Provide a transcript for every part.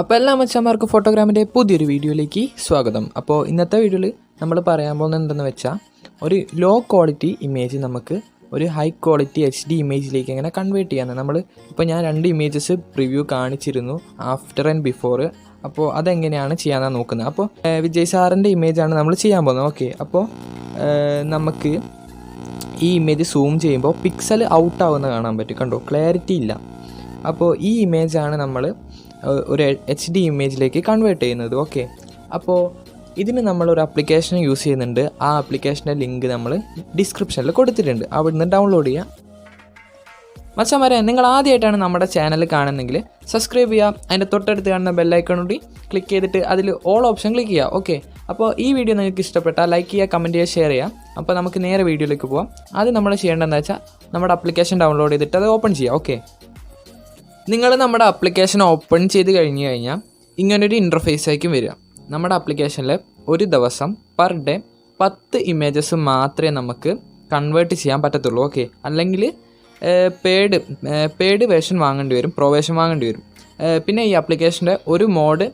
അപ്പോൾ എല്ലാ അമ്മച്ചമാർക്കും ഫോട്ടോഗ്രാമിന്റെ പുതിയൊരു വീഡിയോയിലേക്ക് സ്വാഗതം. അപ്പോൾ ഇന്നത്തെ വീഡിയോയിൽ നമ്മൾ പറയാൻ പോകുന്നത് എന്തെന്ന് വെച്ചാൽ ഒരു ലോ ക്വാളിറ്റി ഇമേജ് നമുക്ക് ഒരു ഹൈ ക്വാളിറ്റി എച്ച് ഡി ഇമേജിലേക്ക് എങ്ങനെ കൺവേർട്ട് ചെയ്യാന്ന് നമ്മൾ ഇപ്പോൾ ഞാൻ രണ്ട് ഇമേജസ് പ്രിവ്യൂ കാണിച്ചിരുന്നു ആഫ്റ്റർ ആൻഡ് ബിഫോർ അപ്പോൾ അതെങ്ങനെയാണ് ചെയ്യാമെന്നാണ് നോക്കുന്നത്. അപ്പോൾ വിജയ് സാറിന്റെ ഇമേജാണ് നമ്മൾ ചെയ്യാൻ പോകുന്നത്. ഓക്കെ അപ്പോൾ നമുക്ക് ഈ ഇമേജ് സൂം ചെയ്യുമ്പോൾ പിക്സൽ ഔട്ട് ആവുന്ന കാണാൻ പറ്റും. കണ്ടോ? ക്ലാരിറ്റി ഇല്ല. അപ്പോൾ ഈ ഇമേജാണ് നമ്മൾ ഒരു എച്ച് ഡി ഇമേജിലേക്ക് കൺവേർട്ട് ചെയ്യുന്നത്. ഓക്കെ അപ്പോൾ ഇതിന് നമ്മളൊരു ആപ്ലിക്കേഷൻ യൂസ് ചെയ്യുന്നുണ്ട്. ആ ആപ്ലിക്കേഷന്റെ ലിങ്ക് നമ്മൾ ഡിസ്ക്രിപ്ഷനിൽ കൊടുത്തിട്ടുണ്ട്. അവിടുന്ന് ഡൗൺലോഡ് ചെയ്യാം. മച്ചന്മാരെ നിങ്ങൾ ആദ്യമായിട്ടാണ് നമ്മുടെ ചാനൽ കാണുന്നെങ്കിൽ സബ്സ്ക്രൈബ് ചെയ്യുക അതിന്റെ തൊട്ടടുത്ത് കാണുന്ന ബെല്ലൈക്കൺ കൂടി ക്ലിക്ക് ചെയ്തിട്ട് അതിൽ ഓൾ ഓപ്ഷൻ ക്ലിക്ക് ചെയ്യുക ഓക്കെ അപ്പോൾ ഈ വീഡിയോ നിങ്ങൾക്ക് ഇഷ്ടപ്പെട്ടാൽ ലൈക്ക് ചെയ്യുക കമന്റ് ചെയ്യുക ഷെയർ ചെയ്യുക. അപ്പോൾ നമുക്ക് നേരെ വീഡിയോയിലേക്ക് പോവാം. ആദ്യം നമ്മൾ ചെയ്യേണ്ടതെന്ന് വെച്ചാൽ നമ്മുടെ അപ്ലിക്കേഷൻ ഡൗൺലോഡ് ചെയ്തിട്ട് അത് ഓപ്പൺ ചെയ്യുക ഓക്കെ നിങ്ങൾ നമ്മുടെ അപ്ലിക്കേഷൻ ഓപ്പൺ ചെയ്ത് കഴിഞ്ഞ് കഴിഞ്ഞാൽ ഇങ്ങനൊരു ഇന്റർഫേസ് ആയിരിക്കും വരിക. നമ്മുടെ അപ്ലിക്കേഷനിൽ ഒരു ദിവസം പെർ ഡേ പത്ത് ഇമേജസ് മാത്രമേ നമുക്ക് കൺവേർട്ട് ചെയ്യാൻ പറ്റത്തുള്ളൂ ഓക്കെ അല്ലെങ്കിൽ പേഡ് പേഡ് വേർഷൻ വാങ്ങേണ്ടി വരും പ്രോ വേർഷൻ വാങ്ങേണ്ടി വരും. പിന്നെ ഈ ആപ്ലിക്കേഷന്റെ ഒരു മോഡ്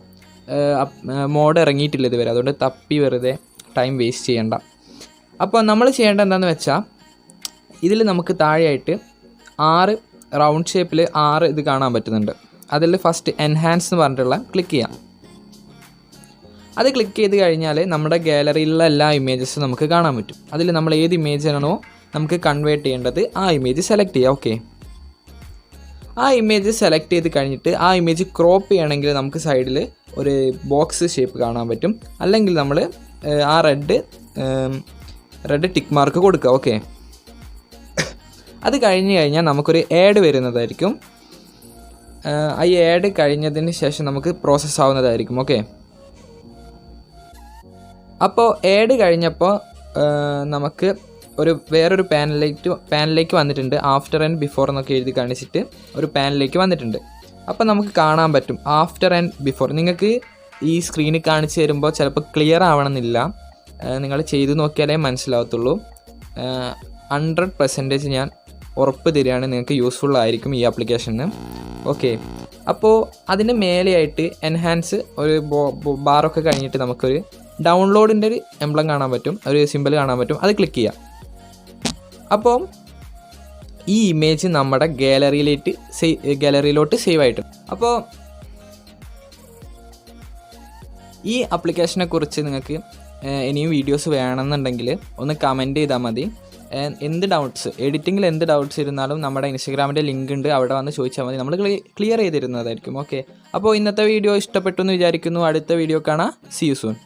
മോഡ് ഇറങ്ങിയിട്ടില്ല ഇതുവരെ. അതുകൊണ്ട് തപ്പി വെറുതെ ടൈം വേസ്റ്റ് ചെയ്യണ്ട. അപ്പോൾ നമ്മൾ ചെയ്യേണ്ട എന്താണെന്ന് വെച്ചാൽ ഇതിൽ നമുക്ക് താഴെയായിട്ട് ആറ് റൗണ്ട് ഷേപ്പിൽ ആറ് ഇത് കാണാൻ പറ്റുന്നുണ്ട്. അതിൽ ഫസ്റ്റ് എൻഹാൻസ് എന്ന് പറഞ്ഞിട്ടുള്ള ക്ലിക്ക് ചെയ്യാം. അത് ക്ലിക്ക് ചെയ്ത് കഴിഞ്ഞാൽ നമ്മുടെ ഗാലറിയിലുള്ള എല്ലാ ഇമേജസും നമുക്ക് കാണാൻ പറ്റും. അതിൽ നമ്മൾ ഏത് ഇമേജാണോ നമുക്ക് കൺവേർട്ട് ചെയ്യേണ്ടത് ആ ഇമേജ് സെലക്ട് ചെയ്യാം ഓക്കെ ആ ഇമേജ് സെലക്ട് ചെയ്ത് കഴിഞ്ഞിട്ട് ആ ഇമേജ് ക്രോപ്പ് ചെയ്യണമെങ്കിൽ നമുക്ക് സൈഡിൽ ഒരു ബോക്സ് ഷേപ്പ് കാണാൻ പറ്റും. അല്ലെങ്കിൽ നമ്മൾ ആ റെഡ് റെഡ് ടിക്ക് മാർക്ക് കൊടുക്കുക ഓക്കെ അത് കഴിഞ്ഞ് കഴിഞ്ഞാൽ നമുക്കൊരു ആഡ് വരുന്നതായിരിക്കും. ഈ ആഡ് കഴിഞ്ഞതിന് ശേഷം നമുക്ക് പ്രോസസ്സ് ആവുന്നതായിരിക്കും ഓക്കെ അപ്പോൾ ആഡ് കഴിഞ്ഞപ്പോൾ നമുക്ക് ഒരു വേറൊരു പാനലിലേക്ക് പാനലിലേക്ക് വന്നിട്ടുണ്ട്. ആഫ്റ്റർ ആൻഡ് ബിഫോർ എന്നൊക്കെ എഴുതി കാണിച്ചിട്ട് ഒരു പാനലിലേക്ക് വന്നിട്ടുണ്ട്. അപ്പോൾ നമുക്ക് കാണാൻ പറ്റും. ആഫ്റ്റർ ആൻഡ് ബിഫോർ നിങ്ങൾക്ക് ഈ സ്ക്രീനിൽ കാണിച്ച് തരുമ്പോൾ ചിലപ്പോൾ ക്ലിയർ ആവണമെന്നില്ല. നിങ്ങൾ ചെയ്തു നോക്കിയാലേ മനസ്സിലാവത്തുള്ളൂ. ഹൺഡ്രഡ് പെർസെന്റേജ് ഞാൻ ഉറപ്പ് തരികയാണ്. നിങ്ങൾക്ക് യൂസ്ഫുൾ ആയിരിക്കും ഈ ആപ്ലിക്കേഷന് ഓക്കെ അപ്പോൾ അതിന് മേലെയായിട്ട് എൻഹാൻസ് ഒരു ബാറൊക്കെ കഴിഞ്ഞിട്ട് നമുക്കൊരു ഡൗൺലോഡിന്റെ ഒരു എംബ്ലം കാണാൻ പറ്റും. ഒരു സിമ്പിൾ കാണാൻ പറ്റും. അത് ക്ലിക്ക് ചെയ്യാം. അപ്പോൾ ഈ ഇമേജ് നമ്മുടെ ഗാലറിയിലേക്ക് സേവ് ഗാലറിയിലോട്ട് സേവ് ആയിട്ട് അപ്പോൾ ഈ ആപ്ലിക്കേഷനെ കുറിച്ച് നിങ്ങൾക്ക് ഇനിയും വീഡിയോസ് വേണമെന്നുണ്ടെങ്കിൽ ഒന്ന് കമന്റ് ചെയ്താൽ മതി. എന്ത് ഡൗട്ട്സ് എഡിറ്റിങ്ങിൽ എന്ത് ഡൗട്ട്സ് ഇരുന്നാലും നമ്മുടെ ഇൻസ്റ്റഗ്രാമിന്റെ ലിങ്ക് ഉണ്ട്. അവിടെ വന്ന് ചോദിച്ചാൽ മതി. നമ്മൾ ക്ലിയർ ചെയ്തിരുന്നതായിരിക്കും. ഓക്കെ അപ്പോൾ ഇന്നത്തെ വീഡിയോ ഇഷ്ടപ്പെട്ടു എന്ന് വിചാരിക്കുന്നു. അടുത്ത വീഡിയോ കാണാം. C you soon